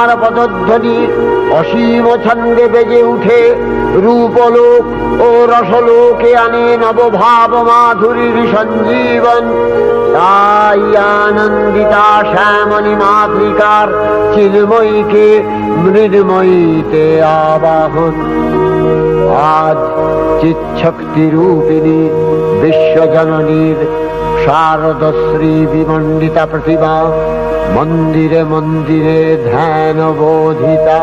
মহামায়ার পদধ্বনি অসীম ছন্দে বেজে উঠে রূপলোক ও রসলোকে আনে নবভাব মাধুরীর সঞ্জীবন। তাই আনন্দিতা শ্যামণী মাতৃকার চিন্ময়ীকে মৃন্ময়ীতে আবাহন। আজ চিচ্ছক্তি রূপিণী বিশ্বজননীর শারদশ্রী বিমণ্ডিতা প্রতিমা মন্দিরে মন্দিরে ধ্যান বোধিতা